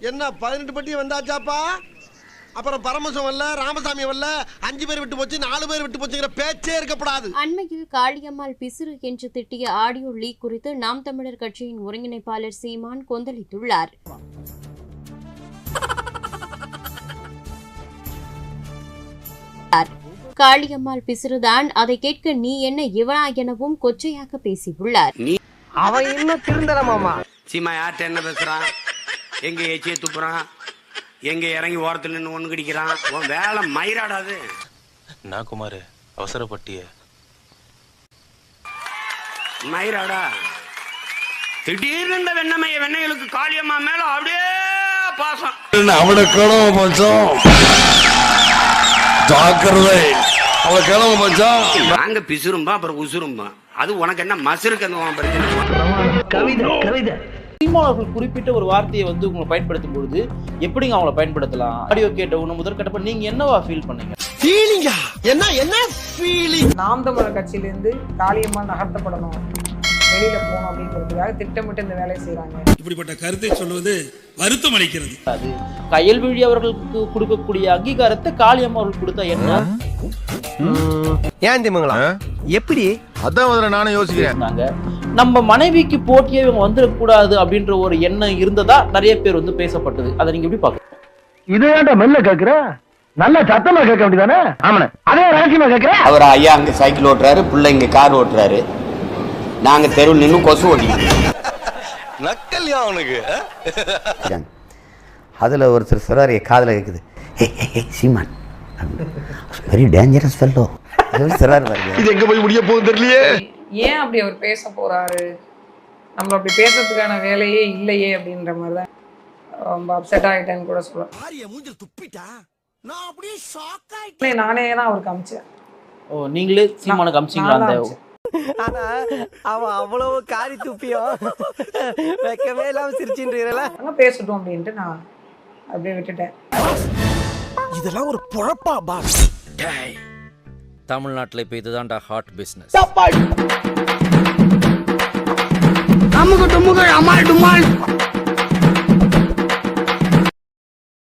என்ன பதினெட்டு பட்டி வந்தாச்சாப்பா? அப்புறம் பரமசம் வரல ராமசாமி வரல அஞ்சு பேர் விட்டு போச்சு நாலு பேர் விட்டு போச்சுங்கிற பேச்சே இருக்கப்படாது. அண்மையில் காளியம்மாள் பிசிறு என்று திட்டிய ஆடியோ லீக் குறித்து நாம் தமிழர் கட்சியின் ஒருங்கிணைப்பாளர் சீமான் கொந்தளித்துள்ளார். காளியம்மாள் பிசிறுதான் அதை கேட்க நீ என்ன இவனா எனவும் கொச்சையாக பேசியுள்ளார். அவன் இன்னும் திருந்தல மாமா. சீமா யார்கிட்ட என்ன பேசுறான்? எங்க எச்சிய துப்புறான் எங்க இறங்கி ஓரத்துல நின்று ஒண்ணு கடிக்கிறான்? உன் வேலை மயிராடாது. நான் குமார் அவசரப்பட்டிய. மயிராடா. திடீர்னு இந்த வெண்ணமைய வெண்ணைகளுக்கு காளியம்மா மேல அப்படியே பாசம். அவனை கிளம்ப மச்சான்? ஜாக்கிரதை. அவன் கிளம்ப மச்சான்? நாங்க பிசுரும்பா அப்புறம் உசுரும்பா அது உனக்கு என்ன மசுருக்கு அந்த பிரச்சனை. கவிதை கவிதை. அவர்கள் குறிப்பிட்ட ஒரு வார்த்தையை வந்து உங்களை பயன்படுத்தும் பொழுது எப்படிங்க அவங்கள பயன்படுத்தலாம்? ஆடியோ கேட்ட உன முதற்கட்டப்ப நீங்க என்னவா ஃபீல் பண்ணீங்க? ஃபீலிங்கா என்ன என்ன ஃபீலிங் நாம் தமிழர் கட்சியிலேருந்து காளியம்மாள் நகர்த்தப்படணும். வெளியில போகணும் அப்படின்றதுக்காக திட்டமிட்டு இந்த வேலையை செய்றாங்க. இப்படிப்பட்ட கருத்தை சொல்வது வருத்தம் அளிக்கிறது. அது கயல்விழி அவர்களுக்கு கொடுக்கக்கூடிய அங்கீகாரத்தை காளியம்மா அவர்கள் கொடுத்தா என்ன? ஏன் திமுங்களா? எப்படி? அதான் முதல்ல நானும் யோசிக்கிறேன். நம்ம மனைவிக்கு போட்டியே இவங்க வந்துடக்கூடாது அப்படின்ற ஒரு எண்ணம் இருந்ததா நிறைய பேர் வந்து பேசப்பட்டது. அதை நீங்க எப்படி பாக்க இது ஏன்டா மெல்ல கேக்குற? நல்ல சத்தமா கேட்க வேண்டியதானே? ஆமாண்ணே. அதே ரகசியமா கேக்குற? அவர் ஐயா அங்க சைக்கிள் ஓட்டுறாரு பிள்ளை இங்க கார் ஓட்டுறாரு. நாங்க தெருவில் நின்று கொசு ஓட்டிக்கிறோம் நக்கல்யா அவனுக்கு. அதில் ஒருத்தர் சொல்கிறார் என் காதில் கேட்குது hey hey, hey Seeman. Very dangerous fellow சொல்கிறார் பாருங்க. இது எங்க போய் முடிய போகுது தெரியலையே. ஏன் அப்படி அவர் பேச போறாரு? நம்மள அப்படி பேசுறதுக்கான வேலையே இல்லையே அப்படின்ற மாதிரி தான் ரொம்ப அப்செட் ஆகிட்டேன்னு கூட சொல்லலாம். மூஞ்சில் துப்பிட்டா? நான் அப்படியே ஷாக் இல்லை, நானே தான் அவருக்கு அமிச்சேன் ஓ நீங்களே சீமானுக்கு அமிச்சிங்களா அந்த. ஆனா அவன் அவ்வளவு காரி துப்பியும். வைக்கவே இல்லாம சிரிச்சுன்றீங்களா ஆனா பேசட்டும் அப்படின்ட்டு நான் அப்படியே விட்டுட்டேன். இதெல்லாம் ஒரு பொழப்பா பாஸ். தமிழ்நாட்டில் இப்போ இதுதான்டா ஹாட் பிஸ்னஸ் அமுக டுமுக அமால் டுமால்.